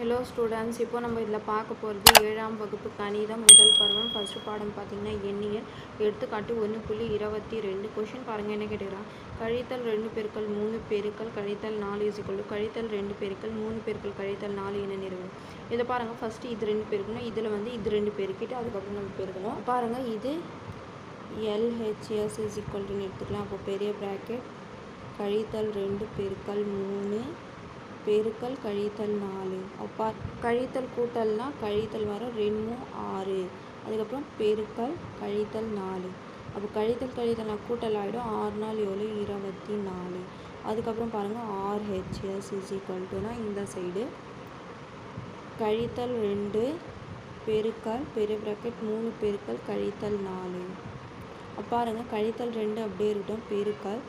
Hello students இப்போ நம்ம இதில் பார்க்க போகிறது ஏழாம் வகுப்பு கணிதம் முதல் பருவம். ஃபஸ்ட்டு பாடம் பார்த்தீங்கன்னா எண்ணியல். எடுத்துக்காட்டு ஒன்று புள்ளி இருபத்தி ரெண்டு. கொஷின் பாருங்கள் என்ன கேட்டுக்கிறான்? கழித்தல் ரெண்டு பெருக்கள் மூணு பெருக்கள் கழித்தல் நாலு இசுக்கொள்ளு கழித்தல் ரெண்டு பெருக்கள் மூணு பெருக்கள் கழித்தல் நாலு என நிறுவனம். இதை பாருங்கள் ஃபஸ்ட்டு இது ரெண்டு பெருக்கணும். இதில் வந்து இது ரெண்டு பெருக்கிட்டு அதுக்கப்புறம் நம்ம பெருக்கணும். பாருங்கள் இது எல்ஹெச்எஸ் இஸ் எடுத்துக்கலாம். அப்போ பெரிய ப்ராக்கெட் கழித்தல் ரெண்டு பெருக்கள் மூணு பெருக்கல் கழித்தல் நாலு. அப்பா கழித்தல் கூட்டல்னால் கழித்தல் வரும் ரெண்டு ஆறு. அதுக்கப்புறம் பெருக்கல் கழித்தல் நாலு. அப்போ கழித்தல் கழித்தல் நான் கூட்டல் ஆகிடும் ஆறு நாள் ஏழு இருபத்தி நாலு. அதுக்கப்புறம் பாருங்கள் ஆர்ஹெச்எஸ் இஸ் ஈக்குவல் டுனா இந்த சைடு. கழித்தல் ரெண்டு பெருக்கல் பெரிய ப்ராக்கெட் மூணு பெருக்கல் கழித்தல் நாலு. பாருங்கள் கழித்தல் ரெண்டு அப்படியே இருக்கட்டும். பெருக்கல்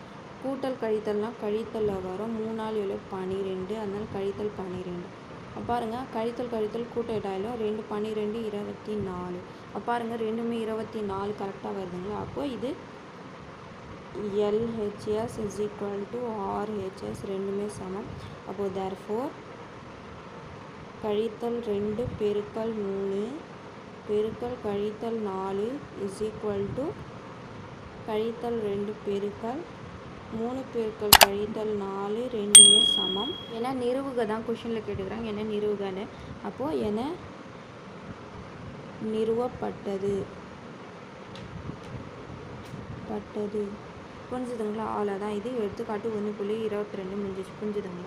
கூட்டல் கழித்தல்னால் கழித்தலில் வரும் மூணு நாள் எவ்வளோ பன்னிரெண்டு அதனால் கழித்தல் பன்னிரெண்டு பாருங்கள் பாருங்க கழித்தல் கழித்தல் கூட்டிட்டாலும் ரெண்டு பன்னிரெண்டு இருபத்தி நாலு. அப்ப பாருங்க ரெண்டுமே இருபத்தி நாலு கரெக்டாக வருதுங்களா? அப்போ இது LHS is equal to RHS ரெண்டுமே சமம். அப்போது தேர் ஃபோர் கழித்தல் ரெண்டு பெருக்கல் மூணு பெருக்கல் கழித்தல் நாலு இஸ் ஈக்குவல் டு கழித்தல் ரெண்டு பெருக்கல் மூணு பெருக்கல் கழித்தல் நாலு ரெண்டுமே சமம். ஏன்னா நிறுவுக தான் கொஷினில் கேட்டுக்கிறாங்க. என்ன நிறுவுகன்னு? அப்போது என நிறுவப்பட்டது. பட்டது. புரிஞ்சுதுங்களா? அவ்வளோதான் இது. எடுத்துக்காட்டு ஒன்று புள்ளி இருபத்தி ரெண்டு முடிஞ்சிச்சு. புரிஞ்சுதுங்களா?